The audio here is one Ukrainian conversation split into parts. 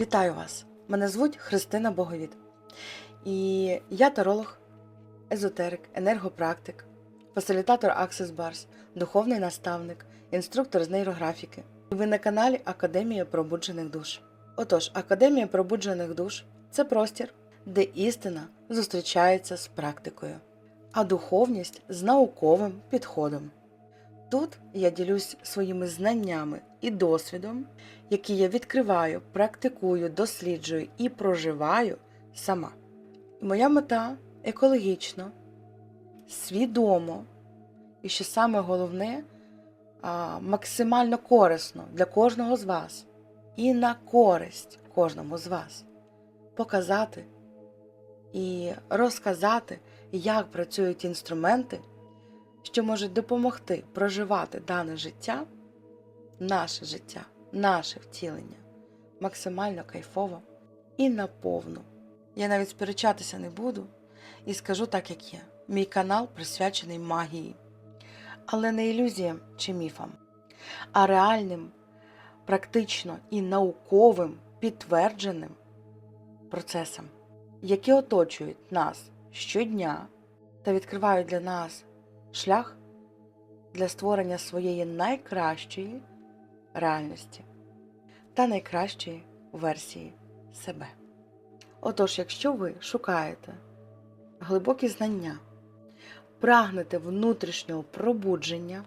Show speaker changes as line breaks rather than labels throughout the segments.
Вітаю вас! Мене звуть Христина Боговід. І я таролог, езотерик, енергопрактик, фасилітатор Access Bars, духовний наставник, інструктор з нейрографіки. Ви на каналі Академія пробуджених душ. Отож, Академія пробуджених душ це простір, де істина зустрічається з практикою, а духовність з науковим підходом. Тут я ділюсь своїми знаннями і досвідом, які я відкриваю, практикую, досліджую і проживаю сама. Моя мета екологічно, свідомо і що саме головне, максимально корисно для кожного з вас і на користь кожному з вас показати і розказати, як працюють інструменти, що можуть допомогти проживати дане життя, наше життя, наше втілення максимально кайфово і наповну. Я навіть сперечатися не буду і скажу так, як є. Мій канал присвячений магії, але не ілюзіям чи міфам, а реальним, практично і науковим підтвердженим процесам, які оточують нас щодня та відкривають для нас шлях для створення своєї найкращої реальності та найкращої версії себе. Отож, якщо ви шукаєте глибокі знання, прагнете внутрішнього пробудження,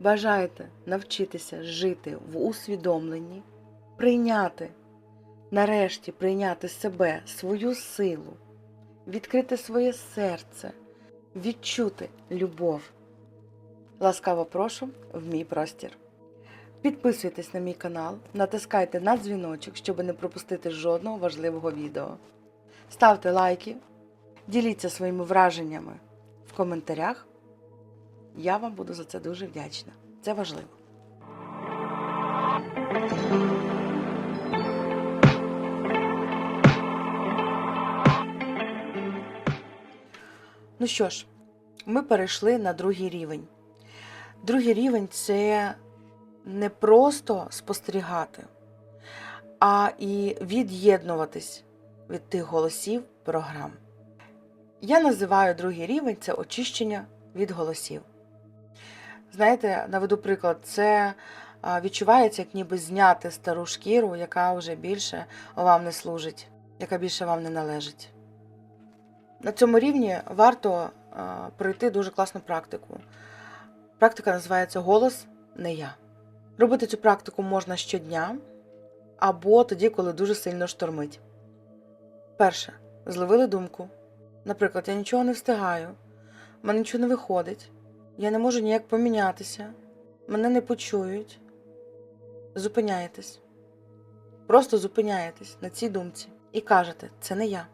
бажаєте навчитися жити в усвідомленні, прийняти, нарешті прийняти себе, свою силу, відкрити своє серце, відчути любов. Ласкаво прошу в мій простір. Підписуйтесь на мій канал, натискайте на дзвіночок, щоб не пропустити жодного важливого відео. Ставте лайки, діліться своїми враженнями в коментарях. Я вам буду за це дуже вдячна. Це важливо. Ну що ж, ми перейшли на другий рівень. Другий рівень це не просто спостерігати, а і від'єднуватись від тих голосів програм. Я називаю другий рівень це очищення від голосів. Знаєте, наведу приклад, це відчувається, як ніби зняти стару шкіру, яка вже більше вам не служить, яка більше вам не належить. На цьому рівні варто а, пройти дуже класну практику. Практика називається Голос не я. Робити цю практику можна щодня або тоді, коли дуже сильно штормить. Перше, зловили думку. Наприклад, я нічого не встигаю, в мене нічого не виходить, я не можу ніяк помінятися, мене не почують. Зупиняєтесь. Просто зупиняєтесь на цій думці і кажете: це не я,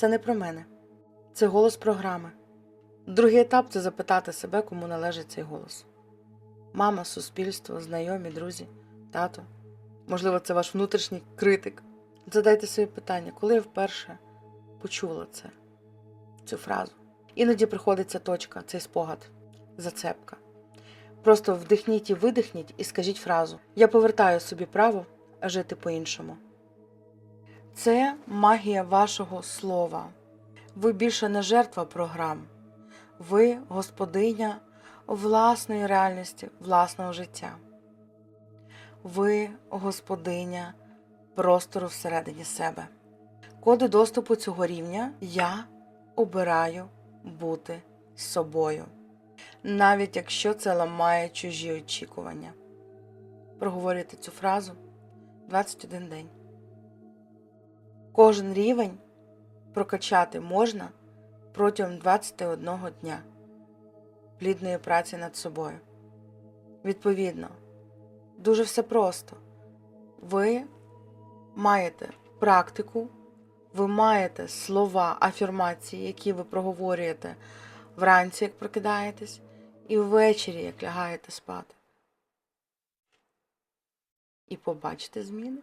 це не про мене, це голос програми. Другий етап це запитати себе, кому належить цей голос. Мама, суспільство, знайомі, друзі, тато. Можливо, це ваш внутрішній критик. Задайте собі питання, коли я вперше почула це, цю фразу. Іноді приходиться точка, цей спогад, зацепка. Просто вдихніть і видихніть і скажіть фразу: Я повертаю собі право жити по-іншому. Це магія вашого слова. Ви більше не жертва програм. Ви господиня власної реальності, власного життя. Ви господиня простору всередині себе. Коди доступу цього рівня я обираю бути собою, навіть якщо це ламає чужі очікування. Проговорюйте цю фразу 21 день. Кожен рівень прокачати можна протягом 21 дня плідної праці над собою. Відповідно, дуже все просто. Ви маєте практику, ви маєте слова, афірмації, які ви проговорюєте вранці, як прокидаєтесь, і ввечері, як лягаєте спати. І побачите зміни.